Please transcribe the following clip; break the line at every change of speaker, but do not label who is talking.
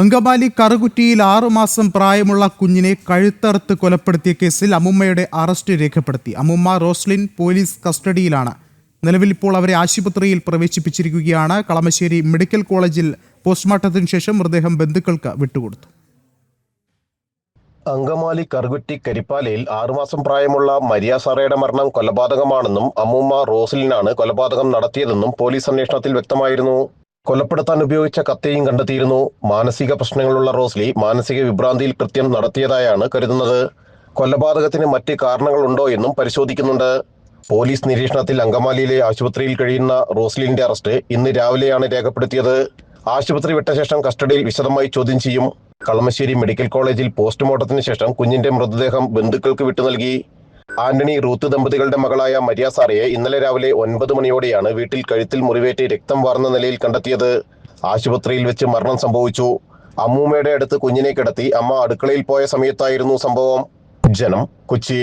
അങ്കമാലി കറുകുറ്റിയിൽ ആറുമാസം പ്രായമുള്ള കുഞ്ഞിനെ കഴുത്തറുത്ത് കൊലപ്പെടുത്തിയ കേസിൽ അമ്മുമ്മയുടെ അറസ്റ്റ് രേഖപ്പെടുത്തി. അമ്മുമ്മ റോസ്ലിൻ പോലീസ് കസ്റ്റഡിയിലാണ്. നിലവിൽ ഇപ്പോൾ അവരെ ആശുപത്രിയിൽ പ്രവേശിപ്പിച്ചിരിക്കുകയാണ്. കളമശ്ശേരി മെഡിക്കൽ കോളേജിൽ പോസ്റ്റ്മോർട്ടത്തിന് ശേഷം മൃതദേഹം ബന്ധുക്കൾക്ക് വിട്ടുകൊടുത്തു.
അങ്കമാലി കറുകുറ്റി കരിപ്പാലയിൽ ആറുമാസം പ്രായമുള്ള മരിയ സാറയുടെ മരണം കൊലപാതകമാണെന്നും അമ്മൂമ്മ റോസലിനാണ് കൊലപാതകം നടത്തിയതെന്നും പോലീസ് അന്വേഷണത്തിൽ വ്യക്തമായിരുന്നു. കൊലപ്പെടുത്താൻ ഉപയോഗിച്ച കത്തിയും കണ്ടെത്തിയിരുന്നു. മാനസിക പ്രശ്നങ്ങളുള്ള റോസ്ലി മാനസിക വിഭ്രാന്തിയിൽ കൃത്യം നടത്തിയതായാണ് കരുതുന്നത്. കൊലപാതകത്തിന് മറ്റ് കാരണങ്ങളുണ്ടോ എന്നും പരിശോധിക്കുന്നുണ്ട്. പോലീസ് നിരീക്ഷണത്തിൽ അങ്കമാലിയിലെ ആശുപത്രിയിൽ കഴിയുന്ന റോസ്ലിന്റെ അറസ്റ്റ് ഇന്ന് രാവിലെയാണ് രേഖപ്പെടുത്തിയത്. ആശുപത്രി വിട്ട ശേഷം കസ്റ്റഡിയിൽ വിശദമായി ചോദ്യം ചെയ്യും. കളമശ്ശേരി മെഡിക്കൽ കോളേജിൽ പോസ്റ്റ്മോർട്ടത്തിന് ശേഷം കുഞ്ഞിന്റെ മൃതദേഹം ബന്ധുക്കൾക്ക് വിട്ടു നൽകി. ആന്റണി റൂത്ത് ദമ്പതികളുടെ മകളായ മരിയ സാറയെ ഇന്നലെ രാവിലെ ഒൻപത് മണിയോടെയാണ് വീട്ടിൽ കഴുത്തിൽ മുറിവേറ്റ് രക്തം വാർന്ന നിലയിൽ കണ്ടെത്തിയത്. ആശുപത്രിയിൽ വെച്ച് മരണം സംഭവിച്ചു. അമ്മൂമ്മയുടെ അടുത്ത് കുഞ്ഞിനെ കിടത്തി അമ്മ അടുക്കളയിൽ പോയ സമയത്തായിരുന്നു സംഭവം. ജനം കൊച്ചി.